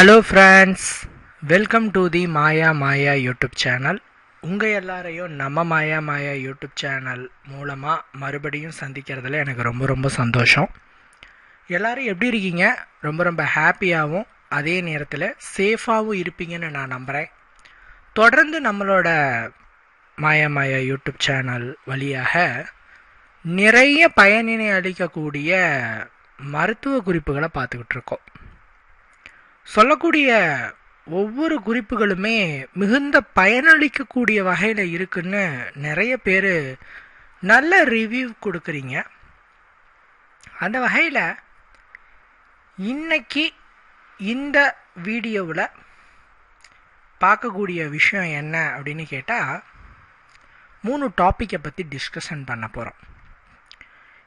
Hello friends welcome to the Maya Maya YouTube channel உங்கள் எல்லாரையும் நம்ம மாயா மாயா யூடியூப் சேனல் மூலமாக மறுபடியும் சந்திக்கிறதுல எனக்கு ரொம்ப ரொம்ப சந்தோஷம். எல்லோரும் எப்படி இருக்கீங்க? ரொம்ப ரொம்ப ஹாப்பியாகவும் அதே நேரத்தில் சேஃபாகவும் இருப்பீங்கன்னு நான் நம்புகிறேன் தொடர்ந்து நம்மளோட மாயா மாயா யூடியூப் சேனல் வழியாக நிறைய பயனினை அளிக்கக்கூடிய மருத்துவ குறிப்புகளை பார்த்துக்கிட்டு இருக்கோம். சொல்லக்கூடிய ஒவ்வொரு குறிப்புகளுமே மிகுந்த பயனளிக்கக்கூடிய வகையில் இருக்குன்னு நிறைய பேர் நல்ல ரிவ்யூ கொடுக்குறீங்க. அந்த வகையில் இன்னைக்கு இந்த வீடியோவில் பார்க்கக்கூடிய விஷயம் என்ன அப்படின்னு கேட்டால் மூணு டாப்பிக்கை பற்றி டிஸ்கஷன் பண்ண போகிறோம்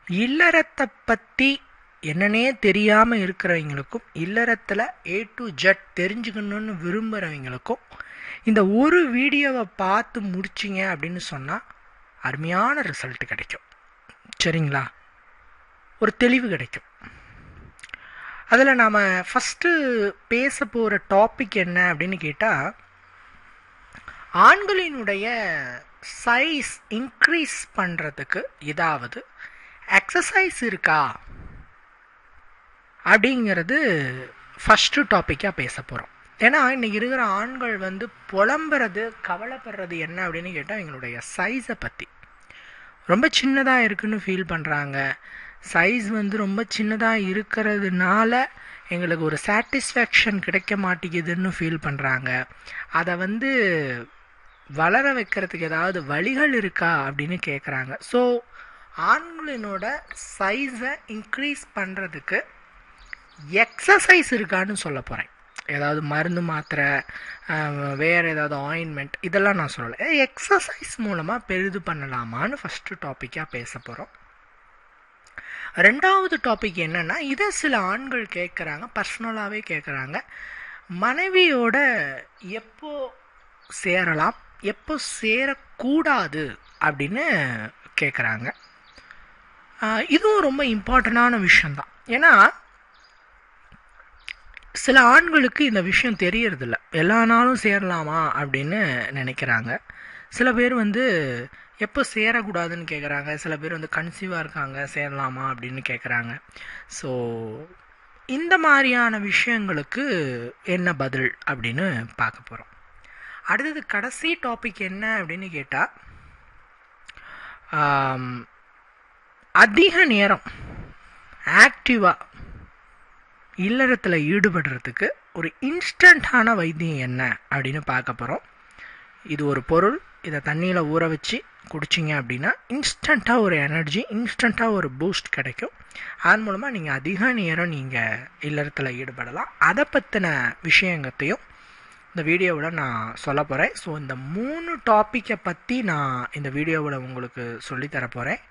இல்லறத்தை பற்றி என்னன்னே தெரியாமல் இருக்கிறவங்களுக்கும் இல்லறத்தில் ஏ டு ஜெட் தெரிஞ்சுக்கணுன்னு விரும்புகிறவங்களுக்கும் இந்த ஒரு வீடியோவை பார்த்து முடிச்சிங்க அப்படின்னு சொன்னால் அருமையான ரிசல்ட் கிடைக்கும். சரிங்களா? ஒரு தெளிவு கிடைக்கும். அதில் நாம் ஃபஸ்ட்டு பேச போகிற டாபிக் என்ன அப்படின்னு கேட்டால் ஆண்களினுடைய சைஸ் இன்க்ரீஸ் பண்ணுறதுக்கு ஏதாவது எக்ஸசைஸ் இருக்கா? அப்படிங்கிறது ஃபஸ்ட்டு டாப்பிக்காக பேச போகிறோம் ஏன்னா இன்றைக்கி இருக்கிற ஆண்கள் வந்து புலம்புறது கவலைப்படுறது என்ன அப்படின்னு கேட்டால் எங்களுடைய சைஸை பற்றி ரொம்ப சின்னதாக இருக்குன்னு ஃபீல் பண்ணுறாங்க சைஸ் வந்து ரொம்ப சின்னதாக இருக்கிறதுனால எங்களுக்கு ஒரு சாட்டிஸ்ஃபேக்ஷன் கிடைக்க மாட்டேங்குதுன்னு ஃபீல் பண்ணுறாங்க அதை வந்து வளர வைக்கிறதுக்கு ஏதாவது வழிகள் இருக்கா அப்படின்னு கேட்குறாங்க ஸோ ஆண்களினோட சைஸை இன்க்ரீஸ் பண்ணுறதுக்கு எக்ஸசைஸ் இருக்கான்னு சொல்ல போகிறேன் ஏதாவது மருந்து மாத்திரை வேறு ஏதாவது ஆயின்மெண்ட் இதெல்லாம் நான் சொல்லலை. எக்ஸசைஸ் மூலமாக பெரிது பண்ணலாமான்னு ஃபஸ்ட்டு டாப்பிக்காக பேச போகிறோம் ரெண்டாவது டாபிக் என்னென்னா இதை சில ஆண்கள் கேட்குறாங்க பர்சனலாகவே கேட்குறாங்க மனைவியோட எப்போ சேரலாம் எப்போ சேரக்கூடாது அப்படின்னு கேட்குறாங்க இதுவும் ரொம்ப இம்பார்ட்டண்டான விஷயந்தான் ஏன்னா சில ஆண்களுக்கு இந்த விஷயம் தெரியறதில்ல. எல்லா நாளும் சேரலாமா அப்படின்னு நினைக்கிறாங்க. சில பேர் வந்து எப்போ சேரக்கூடாதுன்னு கேட்குறாங்க சில பேர் வந்து கன்சீவாக இருக்காங்க சேரலாமா அப்படின்னு கேட்குறாங்க ஸோ இந்த மாதிரியான விஷயங்களுக்கு என்ன பதில் அப்படின்னு பார்க்க போகிறோம் அடுத்தது கடைசி டாபிக் என்ன அப்படின்னு கேட்டால் அதிக நேரம் ஆக்டிவாக இல்லறத்தில் ஈடுபடுறதுக்கு ஒரு இன்ஸ்டண்ட்டான வைத்தியம் என்ன அப்படின்னு பார்க்க போகிறோம் இது ஒரு பொருள். இதை தண்ணியில் ஊற வச்சு குடிச்சிங்க அப்படின்னா இன்ஸ்டண்ட்டாக ஒரு எனர்ஜி இன்ஸ்டண்ட்டாக ஒரு பூஸ்ட் கிடைக்கும். அதன் மூலமாக நீங்கள் அதிக நேரம் நீங்கள் இல்லறத்தில் ஈடுபடலாம். அதை பற்றின விஷயங்கத்தையும் இந்த வீடியோவில் நான் சொல்ல போகிறேன் ஸோ இந்த மூணு டாப்பிக்கை பற்றி நான் இந்த வீடியோவில் உங்களுக்கு சொல்லித்தர போகிறேன்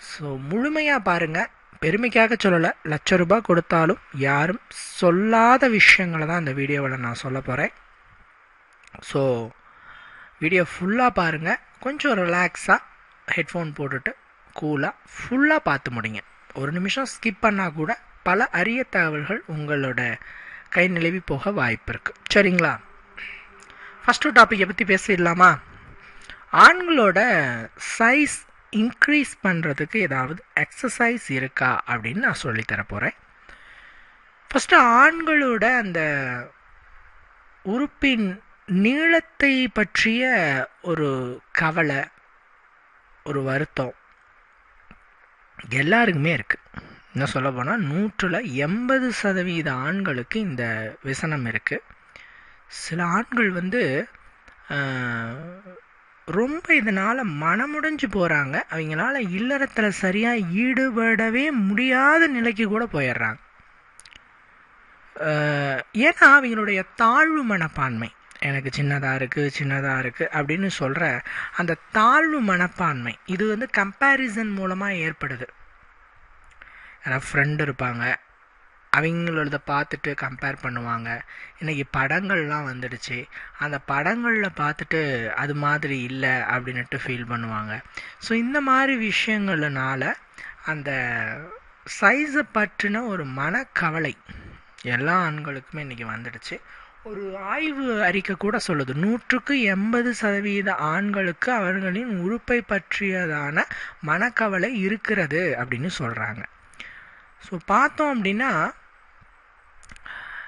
ஸோ முழுமையாக பாருங்கள் பெருமைக்காக சொல்லலை லட்ச ரூபாய் கொடுத்தாலும் யாரும் சொல்லாத விஷயங்களை தான் இந்த வீடியோவில் நான் சொல்ல போகிறேன் ஸோ வீடியோ ஃபுல்லாக பாருங்கள் கொஞ்சம் ரிலாக்ஸாக ஹெட்ஃபோன் போட்டுட்டு கூலாக ஃபுல்லாக பார்த்து முடிங்க. ஒரு நிமிஷம் ஸ்கிப் பண்ணால் கூட பல அரிய தகவல்கள் உங்களோட கை நிலவி போக வாய்ப்பு இருக்குது சரிங்களா? ஃபஸ்ட்டு டாப்பிக்கை பற்றி பேசிடலாமா? ஆண்களோட சைஸ் இன்க்ரீஸ் பண்ணுறதுக்கு ஏதாவது எக்ஸசைஸ் இருக்கா அப்படின்னு நான் சொல்லித்தர போகிறேன் ஃபஸ்ட்டு ஆண்களோட அந்த உறுப்பின் நீளத்தை பற்றிய ஒரு கவலை ஒரு வருத்தம் எல்லாருக்குமே இருக்குது என்ன சொல்ல போனால் நூற்றில் எண்பது சதவீத ஆண்களுக்கு இந்த விசனம் இருக்குது சில ஆண்கள் வந்து ரொம்ப இதனால் மனமுடைஞ்சு போகிறாங்க அவங்களால இல்லறத்தில் சரியாக ஈடுபடவே முடியாத நிலைக்கு கூட போயிடுறாங்க. ஏன்னா அவங்களுடைய தாழ்வு மனப்பான்மை. எனக்கு சின்னதாக இருக்குது சின்னதாக இருக்குது அப்படின்னு சொல்கிற அந்த தாழ்வு மனப்பான்மை இது வந்து கம்பேரிசன் மூலமாக ஏற்படுது. யாராவது ஃப்ரெண்டு இருப்பாங்க. அவங்களோட பார்த்துட்டு கம்பேர் பண்ணுவாங்க. இன்றைக்கி படங்கள்லாம் வந்துடுச்சு. அந்த படங்களில் பார்த்துட்டு அது மாதிரி இல்லை அப்படின்ட்டு ஃபீல் பண்ணுவாங்க. ஸோ இந்த மாதிரி விஷயங்கள்னால அந்த சைஸை பற்றின ஒரு மனக்கவலை எல்லா ஆண்களுக்குமே இன்றைக்கி வந்துடுச்சு. ஒரு ஆய்வு அறிக்கை கூட சொல்லுது. நூற்றுக்கு எண்பது சதவீத ஆண்களுக்கு அவர்களின் உறுப்பை பற்றியதான மனக்கவலை இருக்கிறது அப்படின்னு சொல்கிறாங்க ஸோ பார்த்தோம் அப்படின்னா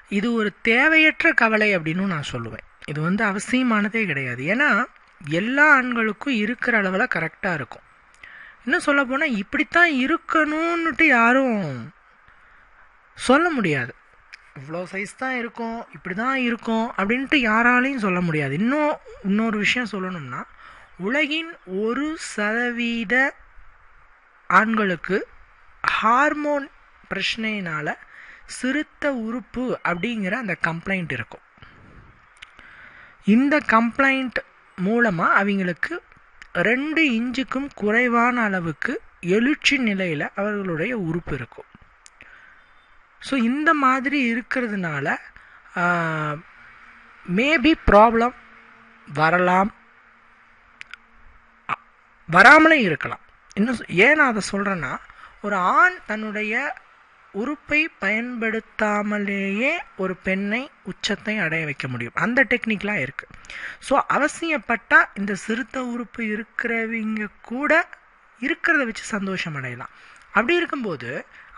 இது ஒரு தேவையற்ற கவலை அப்படின்னு நான் சொல்லுவேன். இது வந்து அவசியமானதே கிடையாது. ஏன்னா எல்லா ஆண்களுக்கும் இருக்கிற அளவில் கரெக்டாக இருக்கும். இன்னும் சொல்ல போனால் இப்படித்தான் இருக்கணும்னுட்டு யாரும் சொல்ல முடியாது. இவ்வளோ சைஸ் தான் இருக்கும் இப்படி தான் இருக்கும் அப்படின்ட்டு யாராலையும் சொல்ல முடியாது. இன்னும் இன்னொரு விஷயம் சொல்லணும்னா உலகின் ஒரு சதவீத ஆண்களுக்கு ஹார்மோன் பிரச்சனையினால் சிறுத்த உறுப்பு அப்படிங்கிற அந்த கம்ப்ளைண்ட் இருக்கும். இந்த கம்ப்ளைண்ட் மூலமாக அவங்களுக்கு ரெண்டு இன்ச்சுக்கும் குறைவான அளவுக்கு எழுச்சி நிலையில் அவர்களுடைய உறுப்பு இருக்கும். ஸோ இந்த மாதிரி இருக்கிறதுனால மேபி ப்ராப்ளம் வரலாம். வராமலே இருக்கலாம். இன்னும் ஏன் நான் அதை சொல்கிறேன்னா ஒரு ஆண் தன்னுடைய உறுப்பை பயன்படுத்தாமலேயே ஒரு பெண்ணை உச்சத்தை அடைய வைக்க முடியும். அந்த டெக்னிக்லாம் இருக்குது ஸோ அவசியப்பட்டால் இந்த சிறுத்த உறுப்பு இருக்கிறவங்க கூட இருக்கிறத வச்சு சந்தோஷம் அடையலாம். அப்படி இருக்கும்போது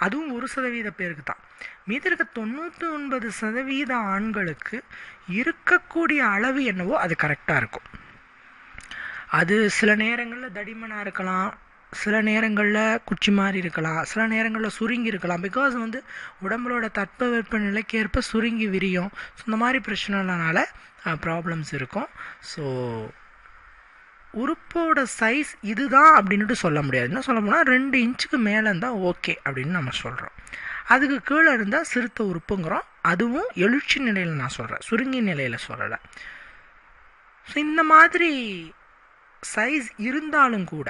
அதுவும் ஒரு சதவீத பேருக்கு தான். மீதி இருக்க தொண்ணூற்றி ஒன்பது சதவீத ஆண்களுக்கு இருக்கக்கூடிய அளவு என்னவோ அது கரெக்டாக இருக்கும். அது சில நேரங்களில் தடிமனாக இருக்கலாம். சில நேரங்களில் குச்சி மாதிரி இருக்கலாம் சில நேரங்களில் சுருங்கி இருக்கலாம். பிகாஸ் வந்து உடம்புலோட தட்பவெப்ப நிலைக்கேற்ப சுருங்கி விரியும். ஸோ இந்த மாதிரி பிரச்சனைனால ப்ராப்ளம்ஸ் இருக்கும். ஸோ உறுப்போட சைஸ் இதுதான் அப்படின்ட்டு சொல்ல முடியாது. என்ன சொல்ல போனால் ரெண்டு இன்ச்சுக்கு மேலே இருந்தால் ஓகே அப்படின்னு நம்ம சொல்கிறோம் அதுக்கு கீழே இருந்தால் சிறுத்த உறுப்புங்கிறோம். அதுவும் எழுச்சி நிலையில் நான் சொல்கிறேன் சுருங்கி நிலையில் சொல்லலை. ஸோ இந்த மாதிரி சைஸ் இருந்தாலும் கூட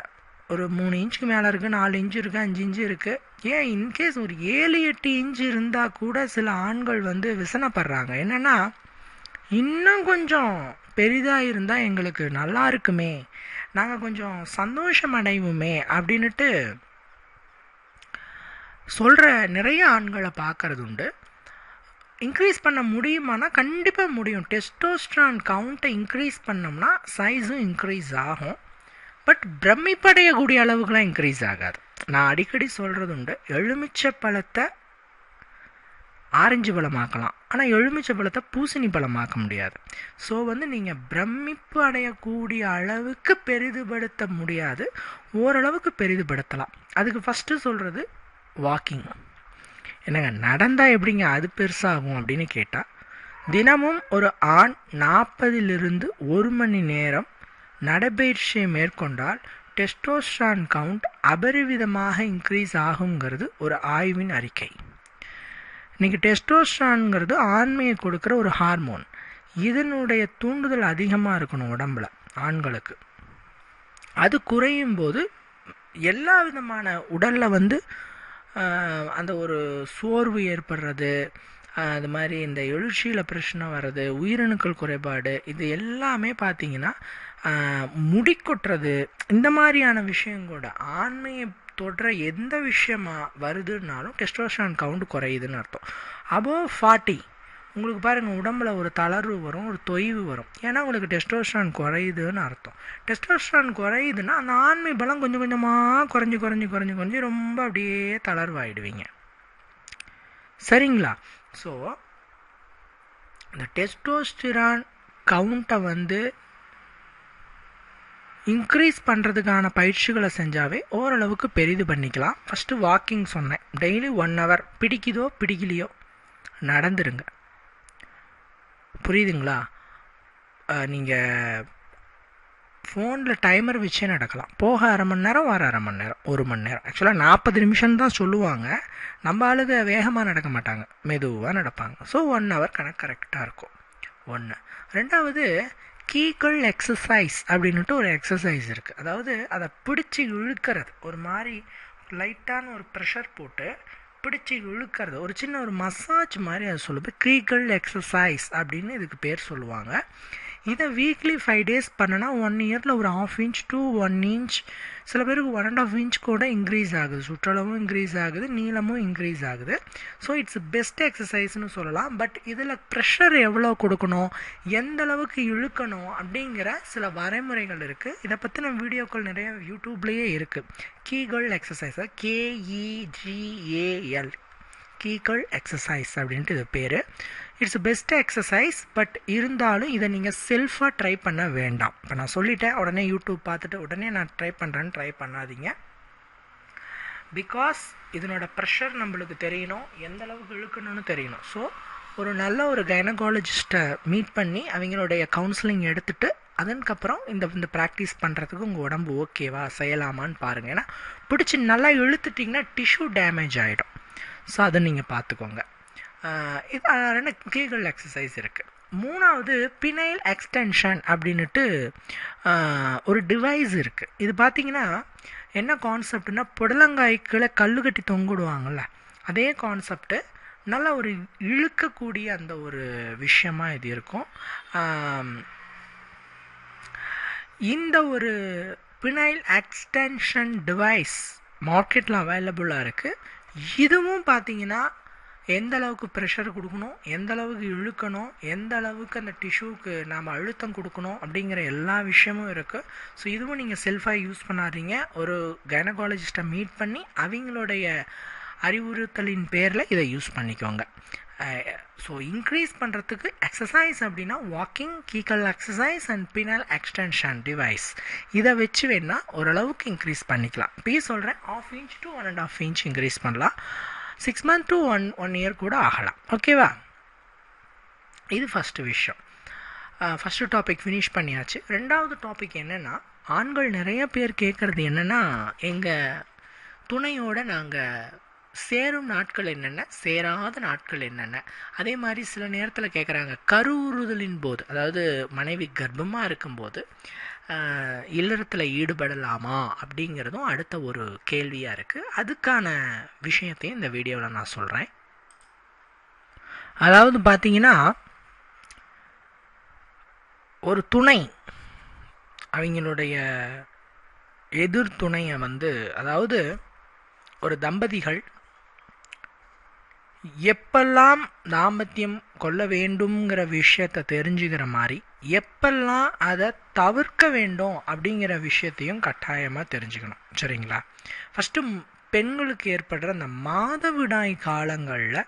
ஒரு மூணு இன்ச்சுக்கு மேலே இருக்குது நாலு இன்ச்சு இருக்குது அஞ்சு இன்ச்சு இருக்குது ஏன் இன்கேஸ் ஒரு ஏழு எட்டு இன்ச்சு இருந்தால் கூட சில ஆண்கள் வந்து விசனப்படுறாங்க. என்னென்னா இன்னும் கொஞ்சம் பெரிதாக இருந்தால் எங்களுக்கு நல்லா இருக்குமே நாங்கள் கொஞ்சம் சந்தோஷம் அடைவோமே அப்படின்ட்டு சொல்கிற நிறைய ஆண்களை பார்க்கறது உண்டு. இன்க்ரீஸ் பண்ண முடியுமானா கண்டிப்பாக முடியும். டெஸ்டோஸ்ட்ரான் கவுண்ட்டை இன்க்ரீஸ் பண்ணோம்னா சைஸும் இன்க்ரீஸ் ஆகும். பட் பிரமிப்படையக்கூடிய அளவுக்குலாம் இன்க்ரீஸ் ஆகாது. நான் அடிக்கடி சொல்கிறது உண்டு எலுமிச்சை பழத்தை ஆரஞ்சு பழமாக்கலாம். ஆனால் எலுமிச்சை பழத்தை பூசணி பழமாக்க முடியாது. ஸோ வந்து நீங்கள் பிரமிப்பு அடையக்கூடிய அளவுக்கு பெரிதுபடுத்த முடியாது. ஓரளவுக்கு பெரிதுபடுத்தலாம். அதுக்கு ஃபஸ்ட்டு சொல்கிறது வாக்கிங் என்னங்க நடந்தால் எப்படிங்க அது பெருசாகும் அப்படின்னு கேட்டால் தினமும் ஒரு ஆண் நாற்பதிலிருந்து ஒரு மணி நேரம் நடைபயிற்சியை மேற்கொண்டால் டெஸ்டோஸ்ட்ரான் கவுண்ட் அபரிவிதமாக இன்க்ரீஸ் ஆகுங்கிறது ஒரு ஆய்வின் அறிக்கை. இன்றைக்கி டெஸ்டோஸ்ட்ரான்ங்கிறது ஆண்மையை கொடுக்குற ஒரு ஹார்மோன் இதனுடைய தூண்டுதல் அதிகமாக இருக்கணும் உடம்புல ஆண்களுக்கு. அது குறையும் போது எல்லா விதமான உடலில் வந்து அந்த ஒரு சோர்வு ஏற்படுறது அது மாதிரி இந்த எழுச்சியில் பிரச்சனை வர்றது உயிரணுக்கள் குறைபாடு இது எல்லாமே பார்த்தீங்கன்னா முடி கொட்டுறது இந்த மாதிரியான விஷயம் கூட ஆண்மையை தொடுற எந்த விஷயமா வருதுன்னாலும் டெஸ்டோஸ்டான் கவுண்ட் குறையுதுன்னு அர்த்தம். அபோவ் ஃபார்ட்டி உங்களுக்கு பாருங்கள் உடம்புல ஒரு தளர்வு வரும் ஒரு தொய்வு வரும். ஏன்னா உங்களுக்கு டெஸ்டோஸ்டான் குறையுதுன்னு அர்த்தம். டெஸ்டோஸ்டான் குறையுதுன்னா அந்த ஆண்மை பலம் கொஞ்சம் கொஞ்சமாக குறைஞ்சி குறைஞ்சி குறைஞ்சி குறைஞ்சி ரொம்ப அப்படியே தளர்வாயிடுவீங்க. சரிங்களா? ஸோ இந்த டெஸ்டோஸ்டிரான் கவுண்ட்டை வந்து இன்க்ரீஸ் பண்ணுறதுக்கான பயிற்சிகளை செஞ்சாவே ஓரளவுக்கு பெரிது பண்ணிக்கலாம். ஃபஸ்ட்டு வாக்கிங் சொன்னேன். டெய்லி ஒன் ஹவர் பிடிக்குதோ பிடிக்கலையோ நடந்துருங்க. புரியுதுங்களா? நீங்கள் ஃபோனில் டைமர் வச்சே நடக்கலாம். போக அரை மணி நேரம் வர அரை மணி நேரம் ஒரு மணி நேரம். ஆக்சுவலாக நாற்பது நிமிஷம் தான் சொல்லுவாங்க. நம்ம ஆளுங்க வேகமாக நடக்க மாட்டாங்க. மெதுவாக நடப்பாங்க. ஸோ ஒன் ஹவர் கணக்கு கரெக்டாக இருக்கும். ஒன்று ரெண்டாவது கீகள் எக்ஸசைஸ் அப்படின்ட்டு ஒரு எக்ஸசைஸ் இருக்குது அதாவது அதை பிடிச்சி இழுக்கிறது. ஒரு மாதிரி லைட்டான ஒரு ப்ரெஷர் போட்டு பிடிச்சி இழுக்கிறது. ஒரு சின்ன ஒரு மசாஜ் மாதிரி அதை சொல்லுது. கீகள் எக்ஸசைஸ் அப்படின்னு இதுக்கு பேர் சொல்லுவாங்க. இதை வீக்லி ஃபைவ் டேஸ் பண்ணனா ஒன் இயரில் ஒரு half inch two one inch சில பேருக்கு ஒன் அண்ட் ஆஃப் இன்ச் கூட இன்க்ரீஸ் ஆகுது. சுற்றளவும் இன்க்ரீஸ் ஆகுது நீளமும் இன்க்ரீஸ் ஆகுது. ஸோ இட்ஸ் பெஸ்ட் எக்ஸசைஸ்னு சொல்லலாம். பட் இதில் ப்ரெஷர் எவ்வளோ கொடுக்கணும் எந்த அளவுக்கு இழுக்கணும் அப்படிங்கிற சில வரைமுறைகள் இருக்குது இதை பற்றின வீடியோக்கள் நிறைய யூடியூப்லேயே இருக்குது கீகள் எக்ஸசைஸை கேஇஜிஏஎல் கீகள் எக்ஸசைஸ் அப்படின்ட்டு இது பேர். இட்ஸ் பெஸ்ட் எக்ஸசைஸ் பட் இருந்தாலும் இதை நீங்கள் செல்ஃபாக ட்ரை பண்ண வேண்டாம். இப்போ நான் சொல்லிட்டேன் உடனே யூடியூப் பார்த்துட்டு உடனே நான் ட்ரை பண்ணுறேன்னு ட்ரை பண்ணாதீங்க. பிகாஸ் இதனோட ப்ரெஷர் நம்மளுக்கு தெரியணும் எந்த அளவுக்கு இழுக்கணும்னு தெரியணும். ஸோ ஒரு நல்ல ஒரு கைனகாலஜிஸ்ட்டை மீட் பண்ணி அவங்களுடைய கவுன்சிலிங் எடுத்துகிட்டு அதற்கப்புறம் இந்த இந்த ப்ராக்டிஸ் பண்ணுறதுக்கு உங்கள் உடம்பு ஓகேவா செய்யலாமான்னு பாருங்கள் ஏன்னா பிடிச்சி நல்லா இழுத்துட்டிங்கன்னா டிஷ்யூ டேமேஜ் ஆகிடும் ஸோ அதை நீங்கள் பார்த்துக்கோங்க. ரெண்டு கீகல் எக்ஸசைஸ் இருக்குது மூணாவது பினைல் எக்ஸ்டென்ஷன் அப்படின்ட்டு ஒரு டிவைஸ் இருக்குது இது பார்த்திங்கன்னா என்ன கான்செப்ட்னா புடலங்காய்க்குள்ள கல் கட்டி தொங்கிடுவாங்கள்ல அதே கான்செப்ட்டு நல்ல ஒரு இழுக்கக்கூடிய அந்த ஒரு விஷயமா இது இருக்கும். இந்த ஒரு பினைல் எக்ஸ்டென்ஷன் டிவைஸ் மார்க்கெட்டில் அவைலபிளாக இருக்குது இதுவும் பார்த்தீங்கன்னா எந்த அளவுக்கு ப்ரெஷர் கொடுக்கணும் எந்த அளவுக்கு இழுக்கணும் எந்த அளவுக்கு அந்த டிஷ்யூக்கு நாம் அழுத்தம் கொடுக்கணும் அப்படிங்கிற எல்லா விஷயமும் இருக்குது ஸோ இதுவும் நீங்கள் செல்ஃபாக யூஸ் பண்ணாதீங்க. ஒரு கைனகாலஜிஸ்ட்டை மீட் பண்ணி அவங்களுடைய அறிவுறுத்தலின் பேரில் இதை யூஸ் பண்ணிக்கோங்க. ஸோ இன்க்ரீஸ் பண்ணுறதுக்கு எக்ஸசைஸ் அப்படின்னா walking Kegel exercise and penile extension device இதை வச்சு வேணால் ஓரளவுக்கு இன்க்ரீஸ் பண்ணிக்கலாம். இப்போ சொல்கிறேன் half inch to one and half inch increase பண்ணலாம். Six month to one one year கூட ஆகலாம். ஓகேவா இது ஃபஸ்ட்டு விஷயம். ஃபஸ்ட்டு டாபிக் ஃபினிஷ் பண்ணியாச்சு. ரெண்டாவது டாபிக் என்னென்னா ஆண்கள் நிறைய பேர் கேட்குறது என்னென்னா எங்கள் துணையோடு நாங்கள் சேரும் நாட்கள் என்னென்ன? சேராத நாட்கள் என்னென்ன? அதே மாதிரி சில நேரத்தில் கேட்குறாங்க கருவுறுதலின் போது அதாவது மனைவி கர்ப்பமாக இருக்கும்போது இல்லறத்தில் ஈடுபடலாமா அப்படிங்கிறதும் அடுத்த ஒரு கேள்வியாக இருக்குது அதுக்கான விஷயத்தையும் இந்த வீடியோவில் நான் சொல்கிறேன் அதாவது பார்த்தீங்கன்னா ஒரு துணை அவங்களுடைய எதிர் துணையை வந்து அதாவது ஒரு தம்பதிகள் எப்பெல்லாம் தாம்பத்தியம் கொள்ள வேண்டுங்கிற விஷயத்தை தெரிஞ்சுக்கிற மாதிரி எப்பெல்லாம் அதை தவிர்க்க வேண்டும் அப்படிங்கிற விஷயத்தையும் கட்டாயமாக தெரிஞ்சுக்கணும். சரிங்களா? ஃபஸ்ட்டு பெண்களுக்கு ஏற்படுற அந்த மாதவிடாய் காலங்களில்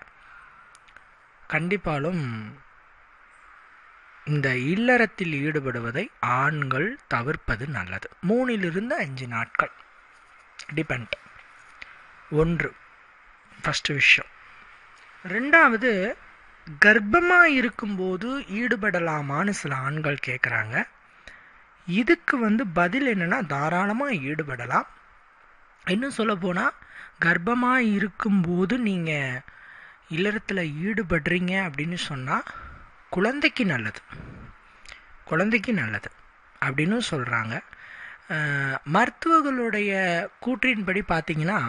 கண்டிப்பாலும் இந்த இல்லறத்தில் ஈடுபடுவதை ஆண்கள் தவிர்ப்பது நல்லது. மூணிலிருந்து அஞ்சு நாட்கள். டிபெண்ட் ஒன்று ஃபஸ்ட்டு விஷயம். ரெண்டாவது கர்ப்பமாக இருக்கும்போது ஈடுபடலாமான்னு சில ஆண்கள் கேட்குறாங்க இதுக்கு வந்து பதில் என்னென்னா தாராளமாக ஈடுபடலாம். இன்னும் சொல்ல போனால் கர்ப்பமாக இருக்கும்போது நீங்கள் இல்லறத்தில் ஈடுபடுறீங்க அப்படின்னு சொன்னால் குழந்தைக்கு நல்லது. குழந்தைக்கு நல்லது அப்படின்னு சொல்கிறாங்க மருத்துவர்களுடைய கூற்றின்படி பார்த்தீங்கன்னா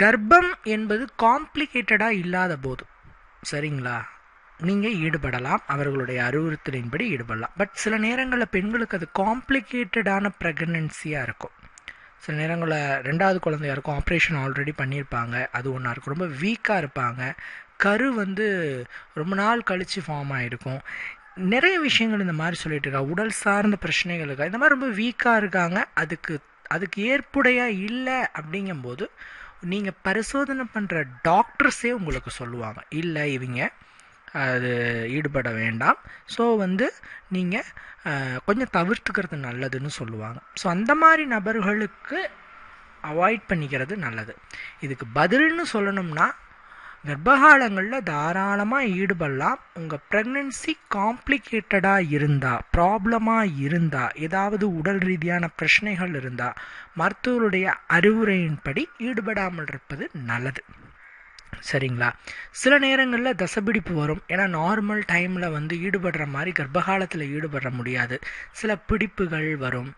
கர்ப்பம் என்பது காம்ப்ளிகேட்டடாக இல்லாத போது சரிங்களா? நீங்கள் ஈடுபடலாம் அவர்களுடைய அறிவுறுத்தலின்படி ஈடுபடலாம். பட் சில நேரங்களில் பெண்களுக்கு அது காம்ப்ளிகேட்டடான ப்ரெக்னன்சியாக இருக்கும். சில நேரங்களில் ரெண்டாவது குழந்தையா இருக்கும் ஆப்ரேஷன் ஆல்ரெடி பண்ணியிருப்பாங்க. அது ஒன்றா இருக்கும். ரொம்ப வீக்காக இருப்பாங்க. கரு வந்து ரொம்ப நாள் கழித்து ஃபார்ம் ஆகிருக்கும் நிறைய விஷயங்கள் இந்த மாதிரி சொல்லிட்டு இருக்கா. உடல் சார்ந்த பிரச்சனைகள் இருக்கா. இந்த மாதிரி ரொம்ப வீக்காக இருக்காங்க. அதுக்கு அதுக்கு ஏற்புடையாக இல்லை அப்படிங்கும்போது நீங்கள் பரிசோதனை பண்ணுற டாக்டர்ஸே உங்களுக்கு சொல்லுவாங்க. இல்லை இவங்க அது ஈடுபட வேண்டாம். ஸோ வந்து நீங்கள் கொஞ்சம் தவிர்த்துக்கிறது நல்லதுன்னு சொல்லுவாங்க. ஸோ அந்த மாதிரி நபர்களுக்கு அவாய்ட் பண்ணிக்கிறது நல்லது. இதுக்கு பதில்னு சொல்லணும்னா கர்ப்பகாலங்களில் தாராளமாக ஈடுபடலாம். உங்கள் ப்ரெக்னென்சி காம்ப்ளிகேட்டடாக இருந்தால் ப்ராப்ளமாக இருந்தால் ஏதாவது உடல் ரீதியான பிரச்சனைகள் இருந்தால் மருத்துவருடைய அறிவுரையின்படி ஈடுபடாமல் இருப்பது நல்லது. சரிங்களா? சில நேரங்களில் தசபிடிப்பு வரும். ஏன்னா நார்மல் டைமில் வந்து ஈடுபடுற மாதிரி கர்ப்பகாலத்தில் ஈடுபட முடியாது. சில பிடிப்புகள் வரும்.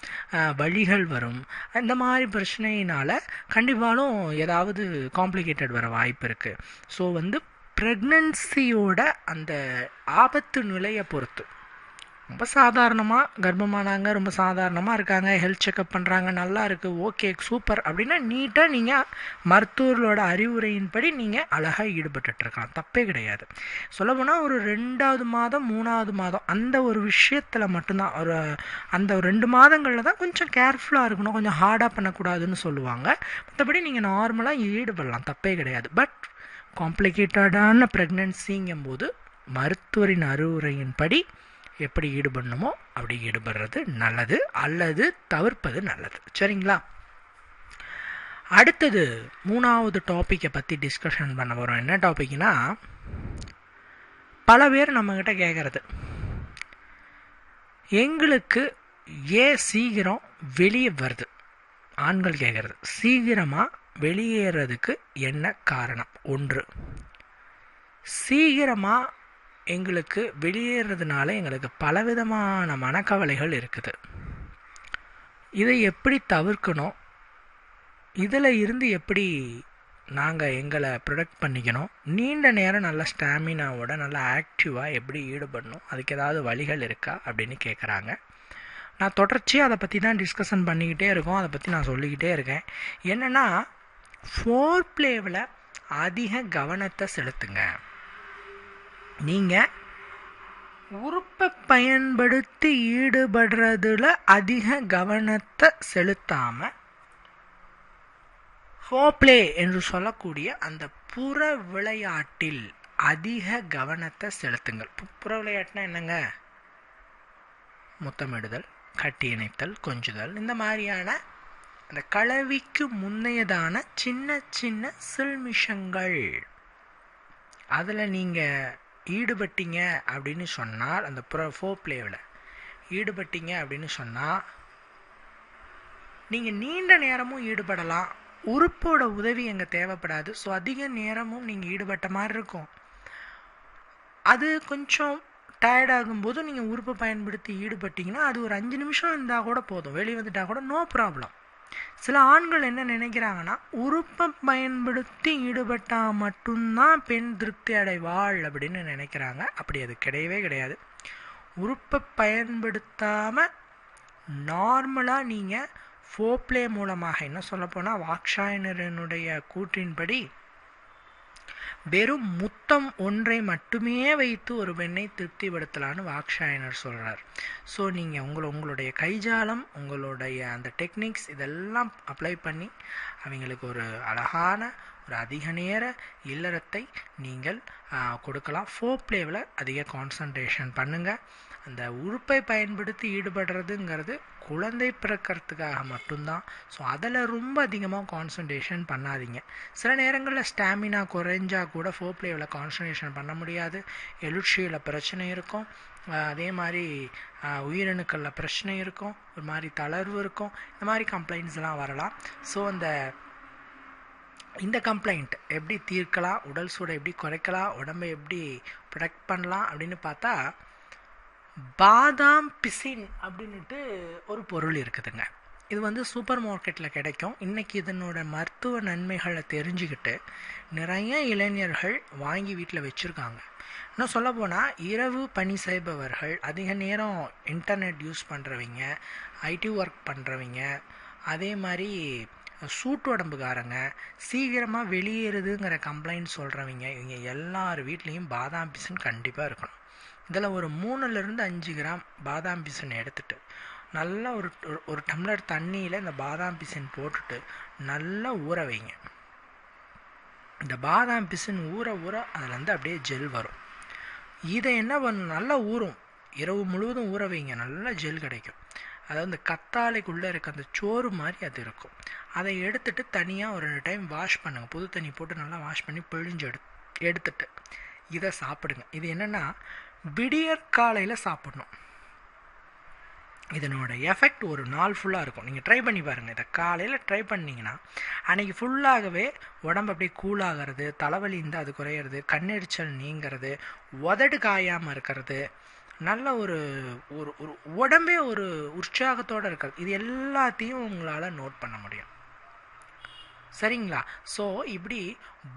வழிகள் வரும். இந்த மாதிரி பிரச்சனையினால் கண்டிப்பாலும் ஏதாவது காம்ப்ளிகேட்டட் வர வாய்ப்பு இருக்குது ஸோ வந்து ப்ரெக்னன்சியோட அந்த ஆபத்து நிலையை பொறுத்து. ரொம்ப சாதாரணமாக கர்ப்பமானாங்க ரொம்ப சாதாரணமாக இருக்காங்க ஹெல்த் செக்கப் பண்ணுறாங்க நல்லா இருக்குது ஓகே சூப்பர் அப்படின்னா நீட்டாக நீங்கள் மருத்துவர்களோட அறிவுரையின்படி நீங்கள் அழகாக ஈடுபட்டுருக்கலாம் தப்பே கிடையாது. சொல்லப்போனால் ஒரு ரெண்டாவது மாதம் மூணாவது மாதம் அந்த ஒரு விஷயத்தில் மட்டும்தான் ஒரு அந்த ரெண்டு மாதங்களில் தான் கொஞ்சம் கேர்ஃபுல்லாக இருக்கணும் கொஞ்சம் ஹார்டாக பண்ணக்கூடாதுன்னு சொல்லுவாங்க. மற்றபடி நீங்கள் நார்மலாக ஈடுபடலாம் தப்பே கிடையாது. பட் காம்ப்ளிகேட்டடான ப்ரெக்னென்சிங்கும் போது மருத்துவரின் அறிவுரையின்படி எப்படி ஈடுபடணுமோ அப்படி ஈடுபடுறது நல்லது அல்லது தவிர்ப்பது நல்லது. சரிங்களா? அடுத்தது மூணாவது டாப்பிக்கை பற்றி டிஸ்கஷன் பண்ண போகிறோம் என்ன டாபிக்னா பல பேர் நம்மக்கிட்ட கேட்குறது எங்களுக்கு ஏன் சீக்கிரம் வெளியே வருது? ஆண்கள் கேட்குறது சீக்கிரமாக வெளியேறதுக்கு என்ன காரணம்? ஒன்று சீக்கிரமாக எங்களுக்கு வெளியேறதுனால எங்களுக்கு பலவிதமான மனக்கவலைகள் இருக்குது. இதை எப்படி தவிர்க்கணும்? இதில் இருந்து எப்படி நாங்கள் எங்களை ப்ரொடக்ட் பண்ணிக்கணும்? நீண்ட நேரம் நல்ல ஸ்டாமினாவோட நல்லா ஆக்டிவாக எப்படி ஈடுபடணும்? அதுக்கு ஏதாவது வழிகள் இருக்கா? அப்படின்னு கேட்குறாங்க நான் தொடர்ச்சியாக அதை பற்றி தான் டிஸ்கஷன் பண்ணிக்கிட்டே இருக்கோம். அதை பற்றி நான் சொல்லிக்கிட்டே இருக்கேன். என்னென்னா ஃபோர் பிளேவில் அதிக கவனத்தை செலுத்துங்க. நீங்கள் உறுப்பை பயன்படுத்தி ஈடுபடுறதுல அதிக கவனத்தை செலுத்தாமல் ஃபோப்ளே என்று சொல்லக்கூடிய அந்த புற விளையாட்டில் அதிக கவனத்தை செலுத்துங்கள். புற விளையாட்டுனா என்னங்க? முத்தமிடுதல் கட்டி இணைத்தல் கொஞ்சுதல் இந்த மாதிரியான அந்த கலவிக்கு முன்னையதான சின்ன சின்ன சில்மிஷங்கள். அதில் நீங்கள் ஈடுபட்டீங்க அப்படின்னு சொன்னால் அந்த ப்ரோ ஃபோ பிளேவில் ஈடுபட்டீங்க அப்படின்னு சொன்னால் நீங்கள் நீண்ட நேரமும் ஈடுபடலாம். உறுப்போட உதவி அங்கே தேவைப்படாது. ஸோ அதிக நேரமும் நீங்கள் ஈடுபட்ட மாதிரி இருக்கும். அது கொஞ்சம் டயர்டாகும்போது நீங்கள் உறுப்பை பயன்படுத்தி ஈடுபட்டிங்கன்னா அது ஒரு அஞ்சு நிமிஷம் இருந்தால் கூட போதும். வெளியே வந்துட்டால் கூட நோ ப்ராப்ளம் சில ஆண்கள் என்ன நினைக்கிறாங்கன்னா உறுப்பை பயன்படுத்தி ஈடுபட்டால் மட்டும்தான் பெண் திருப்தி அடைவாள் அப்படின்னு நினைக்கிறாங்க. அப்படி அது கிடையவே கிடையாது. உறுப்பை பயன்படுத்தாமல் நார்மலாக நீங்கள் ஃபோப்ளே மூலமாக என்ன சொல்லப்போனால் வாக்ஷாயனரனுடைய கூற்றின்படி வெறும் முத்தம் ஒன்றை மட்டுமே வைத்து ஒரு பெண்ணை திருப்திப்படுத்தலான்னு வாக்ஷாயனர் சொல்கிறார் ஸோ நீங்கள் உங்களை உங்களுடைய கைஜாலம் உங்களுடைய அந்த டெக்னிக்ஸ் இதெல்லாம் அப்ளை பண்ணி அவங்களுக்கு ஒரு அழகான ஒரு அதிக நேர இல்லறத்தை நீங்கள் கொடுக்கலாம். ஃபோ பிளேவில் அதிக கான்சன்ட்ரேஷன் பண்ணுங்கள் அந்த உறுப்பை பயன்படுத்தி ஈடுபடுறதுங்கிறது குழந்தை பிறக்கிறதுக்காக மட்டும்தான். ஸோ அதில் ரொம்ப அதிகமாக கான்சன்ட்ரேஷன் பண்ணாதீங்க. சில நேரங்களில் ஸ்டாமினா குறைஞ்சா கூட ஃபோர் பிளேவில் கான்சன்ட்ரேஷன் பண்ண முடியாது. எழுச்சியில் பிரச்சனை இருக்கும். அதே மாதிரி உயிரணுக்களில் பிரச்சனை இருக்கும். ஒரு மாதிரி தளர்வு இருக்கும். இந்த மாதிரி கம்ப்ளைண்ட்ஸ்லாம் வரலாம். ஸோ அந்த இந்த கம்ப்ளைண்ட் எப்படி தீர்க்கலாம்? உடல் சூடை எப்படி குறைக்கலாம்? உடம்பை எப்படி ப்ரொடெக்ட் பண்ணலாம்? அப்படின்னு பார்த்தா பாதாம் பிசின் அப்படின்ட்டு ஒரு பொருள் இருக்குதுங்க. இது வந்து சூப்பர் மார்க்கெட்டில் கிடைக்கும். இன்றைக்கி இதனோட மருத்துவ நன்மைகளை தெரிஞ்சுக்கிட்டு நிறைய இளைஞர்கள் வாங்கி வீட்டில் வச்சுருக்காங்க. இன்னும் சொல்லப்போனால் இரவு பணி செய்பவர்கள் அதிக நேரம் இன்டர்நெட் யூஸ் பண்ணுறவங்க ஐடி ஒர்க் பண்ணுறவங்க அதே மாதிரி சூட்டு உடம்புக்காரங்க சீக்கிரமாக வெளியேறுதுங்கிற கம்ப்ளைண்ட் சொல்கிறவங்க இவங்க எல்லார் வீட்லேயும் பாதாம் பிசின் கண்டிப்பாக இருக்கணும். இதில் ஒரு மூணுலேருந்து அஞ்சு கிராம் பாதாம் பிசின் எடுத்துட்டு நல்லா ஒரு ஒரு டம்ளர் தண்ணியில் இந்த பாதாம் பிசின் போட்டுட்டு நல்லா ஊற வைங்க. இந்த பாதாம் பிசின் ஊற ஊற அதுலேருந்து அப்படியே ஜெல் வரும். இதை என்ன பண்ணும்? நல்லா ஊறும். இரவு முழுவதும் ஊற வைங்க. நல்லா ஜெல் கிடைக்கும். அதாவது இந்த கத்தாழைக்குள்ளே இருக்க அந்த சோறு மாதிரி அது இருக்கும். அதை எடுத்துட்டு தனியாக ஒரு ரெண்டு டைம் வாஷ் பண்ணுங்கள் புது தண்ணி போட்டு நல்லா வாஷ் பண்ணி பிழிஞ்சு எடு எடுத்துட்டு இதை சாப்பிடுங்க. இது என்னென்னா விடியற் காலையில் சாப்பிடணும். இதனோட எஃபெக்ட் ஒரு நாள் ஃபுல்லாக இருக்கும். நீங்கள் ட்ரை பண்ணி பாருங்கள் இதை காலையில் ட்ரை பண்ணிங்கன்னா அன்றைக்கி ஃபுல்லாகவே உடம்பு அப்படியே கூலாகிறது தலைவலி இருந்தால் அது குறையிறது கண்ணெரிச்சல் நீங்கிறது உதடு காயாமல் இருக்கிறது நல்ல ஒரு ஒரு ஒரு உடம்பே ஒரு உற்சாகத்தோடு இருக்கிறது. இது எல்லாத்தையும் உங்களால் நோட் பண்ண முடியும். சரிங்களா? ஸோ இப்படி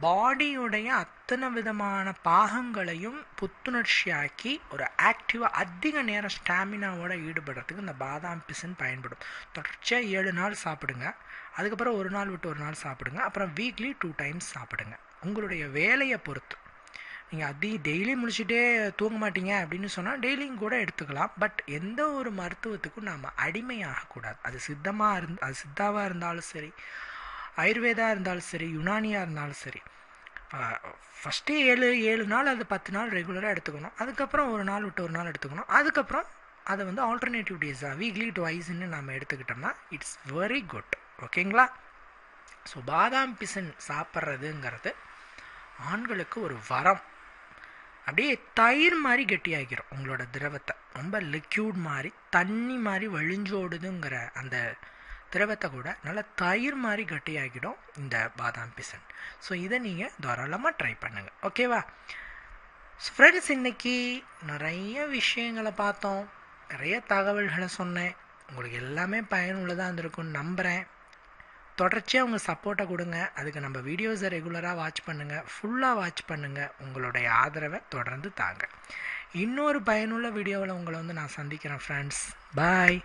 பாடியுடைய அத்தனை விதமான பாகங்களையும் புத்துணர்ச்சியாக்கி ஒரு ஆக்டிவாக அதிக நேரம் ஸ்டாமினாவோட ஈடுபடுறதுக்கு இந்த பாதாம் பிசின் பயன்படும். தொடர்ச்சியாக ஏழு நாள் சாப்பிடுங்க. அதுக்கப்புறம் ஒரு நாள் விட்டு ஒரு நாள் சாப்பிடுங்க. அப்புறம் வீக்லி டூ டைம்ஸ் சாப்பிடுங்க. உங்களுடைய வேலையை பொறுத்து. நீங்கள் அதி டெய்லி முடிச்சுட்டே தூங்க மாட்டீங்க அப்படின்னு சொன்னால் டெய்லியும் கூட எடுத்துக்கலாம். பட் எந்த ஒரு மருத்துவத்துக்கும் நாம் அடிமையாகக்கூடாது. அது சித்தமாக இருந் அது சித்தாவாக இருந்தாலும் சரி. ஆயுர்வேதா இருந்தாலும் சரி யுனானியாக இருந்தாலும் சரி ஃபஸ்ட்டு ஏழு ஏழு நாள் அது பத்து நாள் ரெகுலராக எடுத்துக்கணும். அதுக்கப்புறம் ஒரு நாள் விட்டு ஒரு நாள் எடுத்துக்கணும். அதுக்கப்புறம் அதை வந்து ஆல்டர்னேட்டிவ் டேஸாக வீக்லி டுவைஸ்ன்னு நம்ம எடுத்துக்கிட்டோம்னா இட்ஸ் வெரி குட் ஓகேங்களா? ஸோ பாதாம் பிசன் சாப்பிட்றதுங்கிறது ஆண்களுக்கு ஒரு வரம். அப்படியே தயிர் மாதிரி கெட்டியாகிரும் உங்களோட திரவத்தை. ரொம்ப லிக்யூட் மாதிரி தண்ணி மாதிரி வழிஞ்சோடுதுங்கிற அந்த திரவத்தை கூட நல்லா தயிர் மாதிரி கட்டியாகிடும் இந்த பாதாம் பிசன். ஸோ இதை நீங்கள் தாராளமாக ட்ரை பண்ணுங்கள் ஓகேவா ஸோ ஃப்ரெண்ட்ஸ் இன்றைக்கி நிறைய விஷயங்களை பார்த்தோம். நிறைய தகவல்களை சொன்னேன். உங்களுக்கு எல்லாமே பயனுள்ளதாக இருந்திருக்கும்னு நம்புகிறேன் தொடர்ச்சியாக உங்கள் சப்போர்ட்டை கொடுங்க. அதுக்கு நம்ம வீடியோஸை ரெகுலராக வாட்ச் பண்ணுங்கள் ஃபுல்லாக வாட்ச் பண்ணுங்கள் உங்களுடைய ஆதரவை தொடர்ந்து தாங்க. இன்னொரு பயனுள்ள வீடியோவில் உங்களை வந்து நான் சந்திக்கிறேன் ஃப்ரெண்ட்ஸ் பாய்